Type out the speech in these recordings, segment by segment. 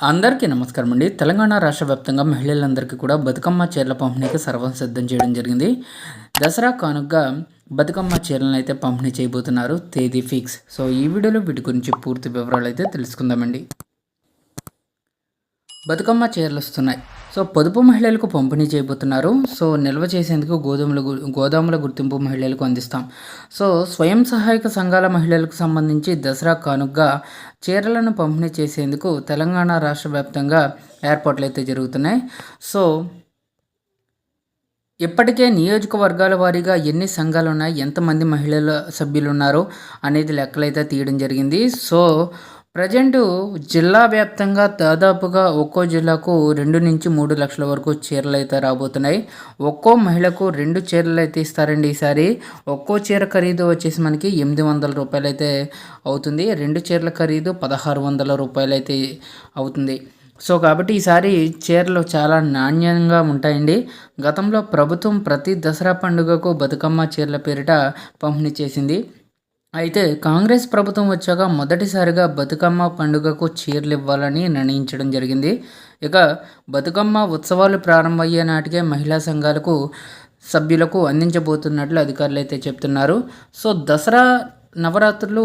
అందరికీ నమస్కారం అండి. తెలంగాణ రాష్ట్ర వ్యాప్తంగా మహిళలందరికీ కూడా బతుకమ్మ చీరల పంపిణీకి సర్వం సిద్ధం చేయడం జరిగింది. దసరా కానుకగా బతుకమ్మ చీరలను అయితే పంపిణీ చేయబోతున్నారు. తేదీ ఫిక్స్. సో ఈ వీడియోలో వీటి గురించి పూర్తి వివరాలు అయితే తెలుసుకుందామండి. బతుకమ్మ చీరలు వస్తున్నాయి. సో పొదుపు మహిళలకు పంపిణీ చేయబోతున్నారు. సో నిల్వ చేసేందుకు గోధుమల గోదాముల గుర్తింపు మహిళలకు అందిస్తాం. సో స్వయం సహాయక సంఘాల మహిళలకు సంబంధించి దసరా కానుగ్గా చీరలను పంపిణీ చేసేందుకు తెలంగాణ రాష్ట్ర వ్యాప్తంగా ఏర్పాట్లు అయితే జరుగుతున్నాయి. సో ఇప్పటికే నియోజకవర్గాల వారీగా ఎన్ని సంఘాలు ఉన్నాయి ఎంతమంది మహిళల సభ్యులు ఉన్నారో అనేది లెక్కలైతే తీయడం జరిగింది. సో ప్రజెంటు జిల్లా వ్యాప్తంగా దాదాపుగా ఒక్కో జిల్లాకు రెండు నుంచి మూడు లక్షల వరకు చీరలు అయితే రాబోతున్నాయి. ఒక్కో మహిళకు రెండు చీరలు అయితే ఇస్తారండి ఈసారి. ఒక్కో చీర ఖరీదు వచ్చేసి మనకి ఎనిమిది వందల రూపాయలు అయితే అవుతుంది. రెండు చీరల ఖరీదు పదహారు వందల రూపాయలు అయితే అవుతుంది. సో కాబట్టి ఈసారి చీరలు చాలా నాణ్యంగా ఉంటాయండి. గతంలో ప్రభుత్వం ప్రతి దసరా పండుగకు బతుకమ్మ చీరల పేరిట పంపిణీ చేసింది. అయితే కాంగ్రెస్ ప్రభుత్వం వచ్చాక మొదటిసారిగా బతుకమ్మ పండుగకు చీరలు ఇవ్వాలని నిర్ణయించడం జరిగింది. ఇక బతుకమ్మ ఉత్సవాలు ప్రారంభమయ్యే నాటికే మహిళా సంఘాలకు సభ్యులకు అందించబోతున్నట్లు అధికారులు అయితే చెప్తున్నారు. సో దసరా నవరాత్రులు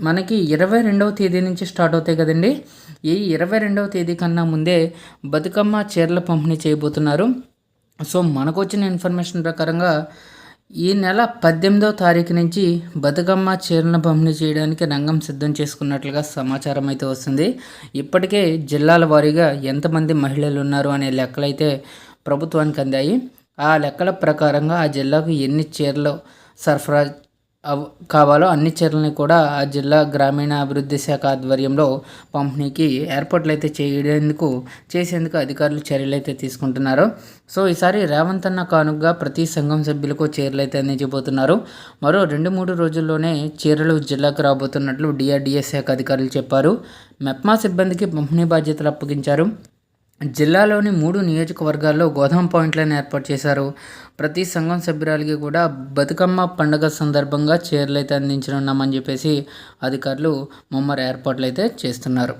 మనకి ఇరవై రెండవ తేదీ నుంచి స్టార్ట్ అవుతాయి కదండి. ఈ ఇరవై రెండవ తేదీ కన్నా ముందే బతుకమ్మ చీరల పంపిణీ చేయబోతున్నారు. సో మనకు వచ్చిన ఇన్ఫర్మేషన్ ప్రకారంగా ఈ నెల పద్దెనిమిదవ తారీఖు నుంచి బతుకమ్మ చీరలను పంపిణీ చేయడానికి రంగం సిద్ధం చేసుకున్నట్లుగా సమాచారం అయితే వస్తుంది. ఇప్పటికే జిల్లాల వారీగా ఎంతమంది మహిళలు ఉన్నారు అనే లెక్కలైతే ప్రభుత్వానికి అందాయి. ఆ లెక్కల ప్రకారంగా ఆ జిల్లాకు ఎన్ని చీరలు సరఫరా కావాలో అన్ని చర్యలని కూడా ఆ జిల్లా గ్రామీణ అభివృద్ధి శాఖ ఆధ్వర్యంలో పంపిణీకి ఏర్పాట్లు అయితే చేయడేందుకు చేసేందుకు అధికారులు చర్యలు అయితే తీసుకుంటున్నారు. సో ఈసారి రేవంత్ అన్న కానుకగా ప్రతి సంఘం సభ్యులకు చీరలు అయితే అందించబోతున్నారు. మరో రెండు మూడు రోజుల్లోనే చీరలు జిల్లాకు రాబోతున్నట్లు డిఆర్డిఎస్ శాఖ అధికారులు చెప్పారు. మెప్మా సిబ్బందికి పంపిణీ బాధ్యతలు అప్పగించారు. జిల్లాలోని మూడు నియోజకవర్గాల్లో గోదాం పాయింట్లను ఏర్పాటు చేశారు. ప్రతి సంఘం సభ్యురాలకి కూడా బతుకమ్మ పండుగ సందర్భంగా చీరలు అయితే అందించనున్నామని చెప్పేసి అధికారులు ముమ్మర ఏర్పాట్లు అయితే చేస్తున్నారు.